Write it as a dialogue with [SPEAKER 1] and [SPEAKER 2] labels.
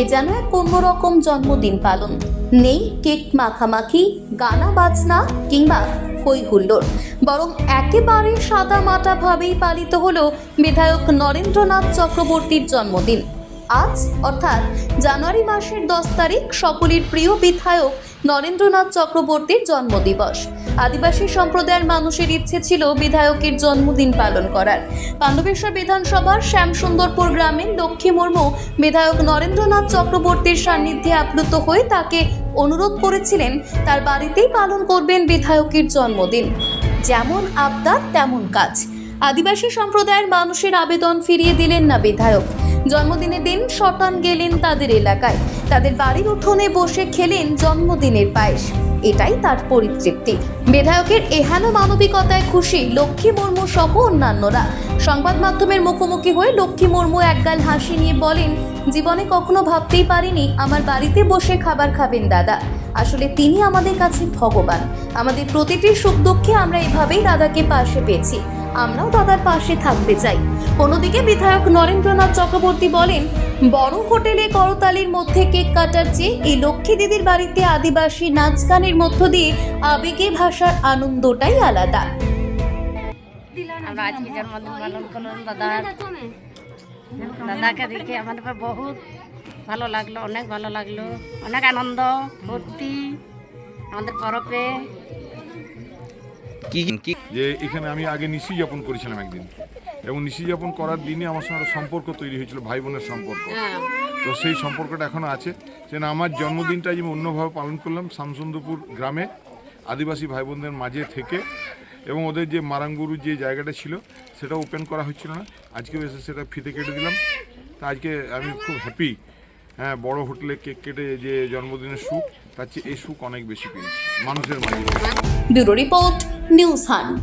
[SPEAKER 1] এ যেন এক অন্যরকম জন্মদিন পালন। নেই কেক মাখামাখি, গানা বাজনা কিংবা হই হুল্লোড়। বরং একেবারে সাদা মাটা ভাবেই পালিত হল বিধায়ক নরেন্দ্রনাথ চক্রবর্তীর জন্মদিন। আজ, অর্থাৎ জানুয়ারি মাসের দশ তারিখ, সকলের প্রিয় বিধায়ক নরেন্দ্রনাথ চক্রবর্তীর জন্মদিবস। আদিবাসী সম্প্রদায়ের মানুষের ইচ্ছে ছিল বিধায়কের জন্মদিন পালন করার। পাণ্ডবেশ্বর বিধানসভার শ্যামসুন্দরপুর গ্রামের লক্ষ্মী মুর্মু বিধায়ক নরেন্দ্রনাথ চক্রবর্তীর সান্নিধ্যে আপ্লুত হয়ে তাকে অনুরোধ করেছিলেন, তার বাড়িতেই পালন করবেন বিধায়কের জন্মদিন। যেমন আবদার, তেমন কাজ। আদিবাসী সম্প্রদায়ের মানুষের আবেদন ফিরিয়ে দিলেন না বিধায়ক। জন্মদিনের দিন শটান গেলেন তাদের এলাকায়। তাদের বাড়ির উঠোনে বসে খেলেন জন্মদিনের পায়েস। এটাই তার পরিতৃপ্তি। বিধায়কের এহেন মানবিকতায় খুশি লক্ষ্মী মুর্মু সহ অন্যান্যরা। সংবাদ মাধ্যমের মুখোমুখি হয়ে লক্ষ্মী মুর্মু একগাল হাসি নিয়ে বলেন, জীবনে কখনো ভাবতেই পারিনি আমার বাড়িতে বসে খাবার খাবেন দাদা। আসলে তিনি আমাদের কাছে ভগবান। আমাদের প্রতিটি সুখ দুঃখে আমরা এভাবেই দাদাকে পাশে পেয়েছি। আমরাও দাদার পাশে থাকতে চাই। অন্যদিকে বিধায়ক নরেন্দ্রনাথ চক্রবর্তী বলেন, বড় হোটেলে করতালির মধ্যে কেক কাটার চেয়ে এই লক্ষ্মী দিদির বাড়িতে আদিবাসী নাচ গানের মধ্য দিয়ে আবেগে ভাষার আনন্দটাই আলাদা।
[SPEAKER 2] আজকে দাদাকে দেখে আমাদের বহুত ভালো লাগল, অনেক ভালো লাগল, অনেক আনন্দ, ফুর্তি, আমাদের পরবে
[SPEAKER 3] কি কি
[SPEAKER 4] যে এখানে আমি আগে নিশি যাপন করেছিলাম একদিন। এবং নিশি যাপন করার দিনে আমার সঙ্গে একটা সম্পর্ক তৈরি হয়েছিল ভাই বোনের সম্পর্ক। তো সেই সম্পর্কটা এখনও আছে। যে না আমার জন্মদিনটা আমি অন্যভাবে পালন করলাম শামসুন্দরপুর গ্রামে আদিবাসী ভাই বোনদের মাঝে থেকে। এবং ওদের যে মারাঙ্গুরু যে জায়গাটা ছিল সেটা ওপেন করা হচ্ছিল না। আজকে এসে সেটা ফিতে কেটে দিলাম। তা আজকে আমি খুব হ্যাপি হ্যাঁ বড় হোটেলে কেক কেটে যে জন্মদিনের সুখ, তার চেয়ে এই সুখ অনেক বেশি পেয়েছি, মানুষের মাঝে।
[SPEAKER 1] Bureau report, News Hunt.